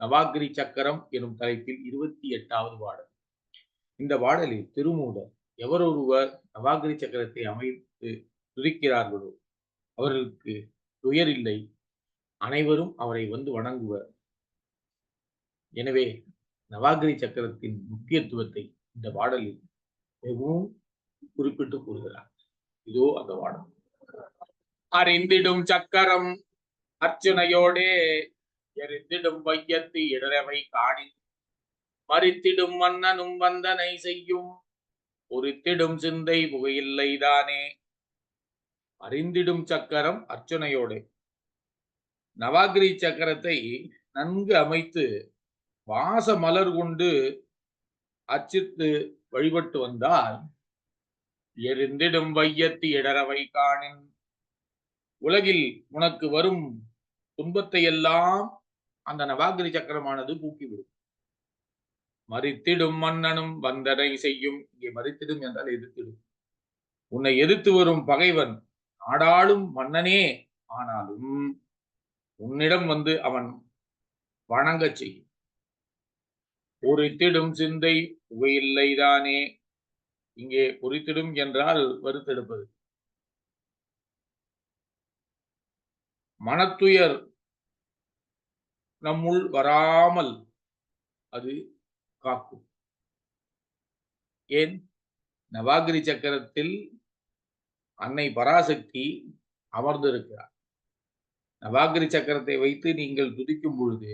நவாகிரி சக்கரம் எனும் தலைப்பில் இருபத்தி எட்டாவது பாடல். இந்த பாடலில் திருமூலர் எவரொருவர் நவாகிரி சக்கரத்தை அமைத்து துதிக்கிறார்களோ அவர்களுக்கு துயரில்லை அனைவரும் அவரை வந்து வணங்குவர். எனவே நவாகிரி சக்கரத்தின் முக்கியத்துவத்தை இந்த பாடலில் மிகவும் குறிப்பிட்டு கூறுகிறார். இதோ அந்த பாடல். அறிந்திடும் சக்கரம் அர்ச்சனையோடே எரிந்திடும் வையத்து இடரவை காணின் மறித்திடும் மன்னனும் வந்தனை செய்யும். பொறித்திடும் சிந்தை புகையில்லைதானே அறிந்திடும் சக்கரம் அர்ச்சனையோடு. நவாகிரி சக்கரத்தை நன்கு அமைத்து வாச மலர் கொண்டு அச்சித்து வழிபட்டு வந்தால் எரிந்திடும் வையத்து இடரவை காணின் உலகில் உனக்கு வரும் துன்பத்தை எல்லாம் அந்த நவாகிரி சக்கரமானது பூக்கிவிடும் மறித்திடும் மன்னனும் வந்தனை செய்யும். இங்கே மறித்திடும் என்றால் எதிர்த்திடும். உன்னை எதிர்த்து வரும் பகைவன் நாடாளும் மன்னனே ஆனாலும் உன்னிடம் வந்து அவன் வணங்கச் செய்யும். பொறித்திடும் சிந்தை புகையில்லைதானே இங்கே பொறித்திடும் என்றால் வருத்தெடுப்பது மனத்துயர் நம்முள் வராமல் அது காக்கும். ஏன்? நவாகிரி சக்கரத்தில் அன்னை பராசக்தி அமர்ந்திருக்கிறார். நவாகிரி சக்கரத்தை வைத்து நீங்கள் துதிக்கும் பொழுது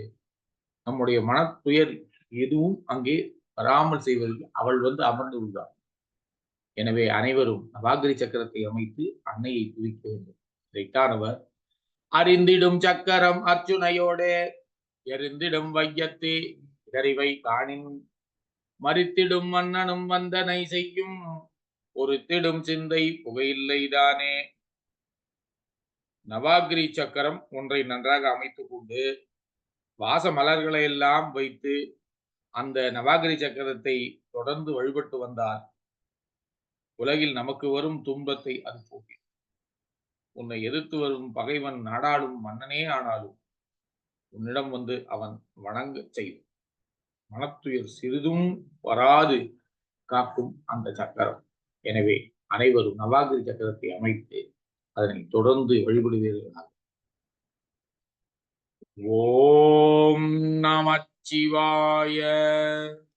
நம்முடைய மனத்துயர் எதுவும் அங்கே வராமல் செய்வதற்கு அவள் வந்து அமர்ந்து உள்ளார் எனவே அனைவரும் நவாகிரி சக்கரத்தை அமைத்து அன்னையை துதிக்க வேண்டும். இதைத்தான் அவர் அறிந்திடும் சக்கரம் அர்ஜுனையோட. எரிந்திடும் வையத்தே இதறிவை காணின். மறித்திடும் மன்னனும் வந்தனை செய்யும். பொறுத்திடும் சிந்தை புகையில்லைதானே நவாகிரி சக்கரம் ஒன்றை நன்றாக அமைத்துக் கொண்டு வாச மலர்களை எல்லாம் வைத்து அந்த நவாகிரி சக்கரத்தை தொடர்ந்து வழிபட்டு வந்தால் உலகில் நமக்கு வரும் துன்பத்தை அது போக்கி உன்னை எதிர்த்து வரும் பகைவன் நாடாளும் மன்னனே ஆனாலும் உன்னிடம் வந்து அவன் வணங்க செய்யும் மனத்துயர் சிறிதும் வராது காக்கும் அந்த சக்கரம். எனவே அனைவரும் நவாகிரி சக்கரத்தை அமைத்து அதனை தொடர்ந்து வழிபடுவீர்களாக. ஓம் நமச்சிவாய.